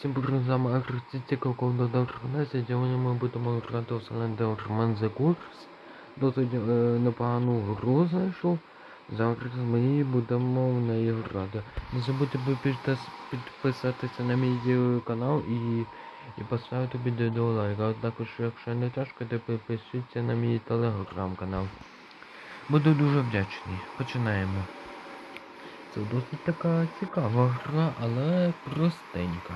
Всім привіт, з вами до 13. Сьогодні ми будемо грати Silent Роман The Course. Досить е, непогану гру знайшов. Зараз ми будемо в неї грати. Не забудьте підписатися на мій канал і, і поставити відео лайк. А також, якщо не тяжко, то підпишіться на мій телеграм-канал. Буду дуже вдячний. Починаємо. Це досить така цікава гра, але простенька.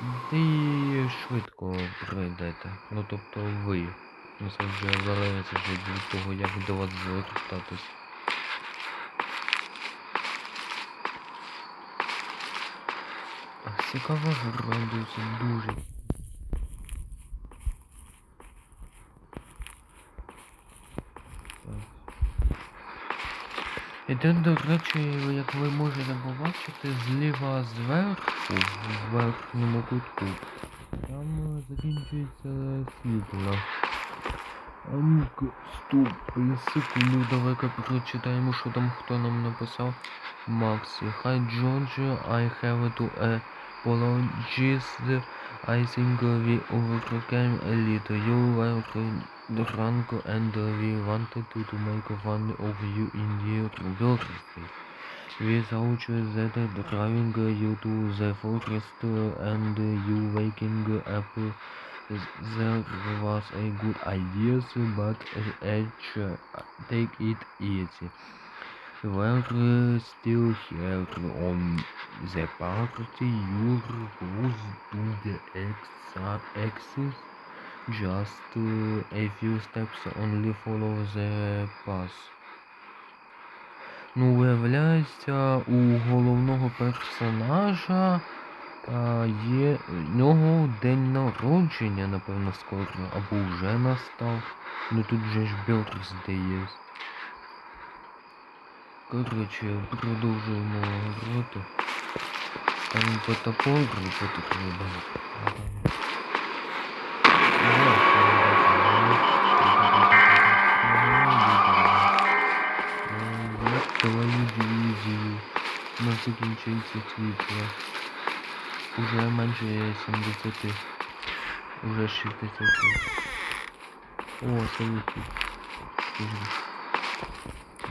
Ви швидко пройдете. Ну тобто ви. Ну це вже залежить від того, як до вас звертатись. Цікава гра дуже. І тут, до речі, як ви можете побачити, зліва зверху, в верхньому кутку, там е, закінчується світло. А ну-ка, стоп, секунду, давай-ка прочитаємо, що там хто нам написав. Максі. Hi George, I have to apologize. I think we overcame a little. You were drunk and we wanted to, to make fun of you in your birthday. Without that driving you to the forest and you waking up there was a good idea, but Edge, take it easy. We're still here on the party. Your goes to the ex- axis. Just uh, a few steps only follow the path. Ну, виявляється, у головного персонажа а, є в нього день народження, напевно, скоро, або вже настав. Ну тут же ж birthday є. Коротше, продовжуємо грати. Там по топору. Як твою дивізію. У нас закінчується. Уже менше 70. Уже 60. О, летить.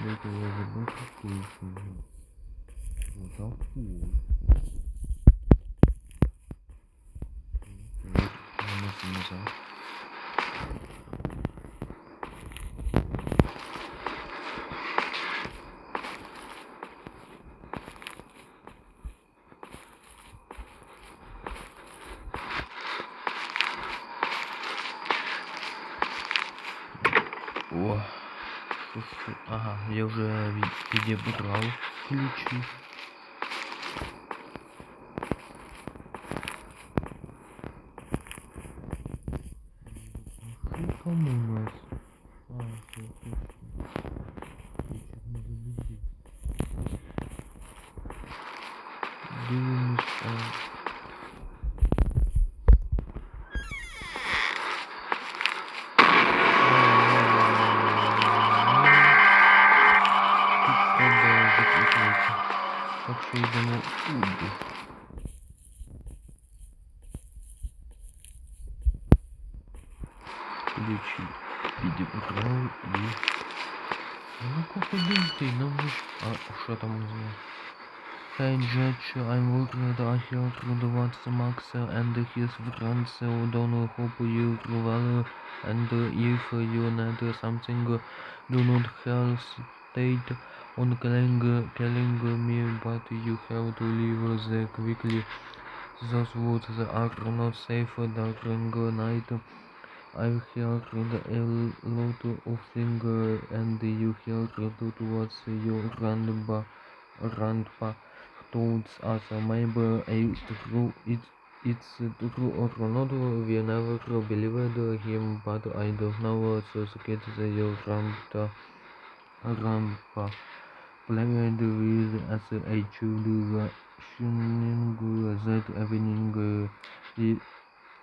Дайте я забыл фигню. Вот такую. що ж- ага, я вже від- підібрав ключі. Що там Ключі підібрав і... Ну походи ти, нам же ж... А, що там у нас? Hey Judge, I'm worried I hear through what Max and his friends don't hope you well and if you need something do not hesitate on killing, killing me but you have to leave the quickly those woods are not safe during night I've heard a lot of things and you heard towards your grandpa grandpa told us maybe it's true it's it's true or not we never believed him but I don't know so get your grandpa grandpa played with as a child shooting that evening it,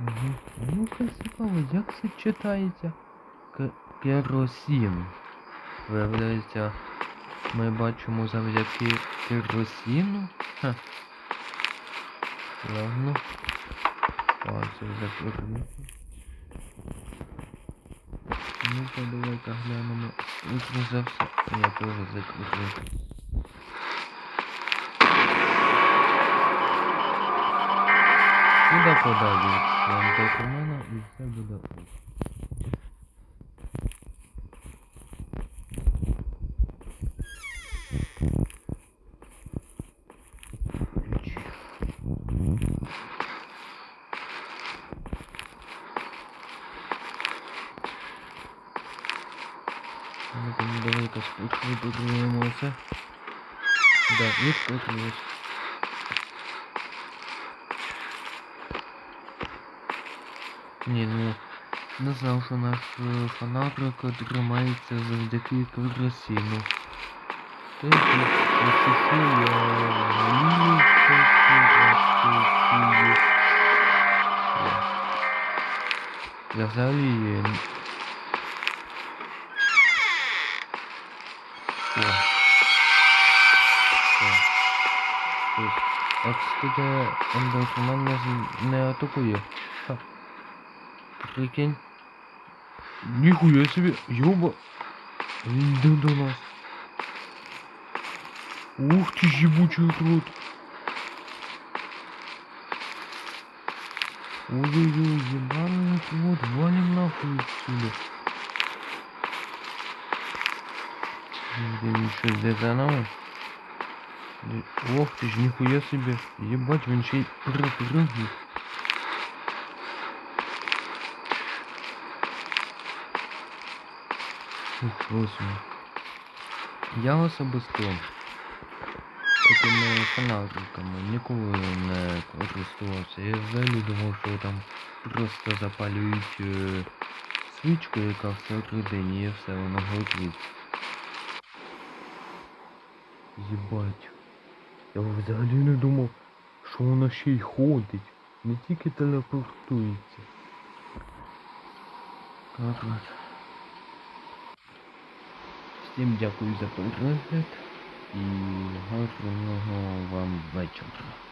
Угу. Ну-ка, цікаво, як це читається? Керосін. Виявляється, ми бачимо завдяки керосіну. Ха. Ладно. А, це закрито. Ну-ка, давай-ка глянемо. Утро за все. Я теж закрив. Куда подалі від антикумена і все буде ок. Ключі. Ну-ка, ну давай-ка спокійно це. Да, відкрутилось. Ні, ну не знав, що наш е, фонарик тримається завдяки. Та й тут я. Я взагалі... О. Ось. Кстати, з- не атакує. Прикинь. Нихуя себе. Ёба. Він йде до нас. Ух ты, ебучий отрод. Ой-ой-ой, ебаный отрод. Валим нахуй отсюда. Блин, что, детонал? Ох ты ж, нихуя себе. Ебать, он еще и. 8. Я особисто такими фанатиками ніколи не користувався. Я взагалі думав, що там просто запалюють е, свічку, яка всередині і все воно горить. Єбать. Я взагалі не думав, що воно ще й ходить. Не тільки телепортується. Короче. Всім дякую за перегляд і гарного вам вечора.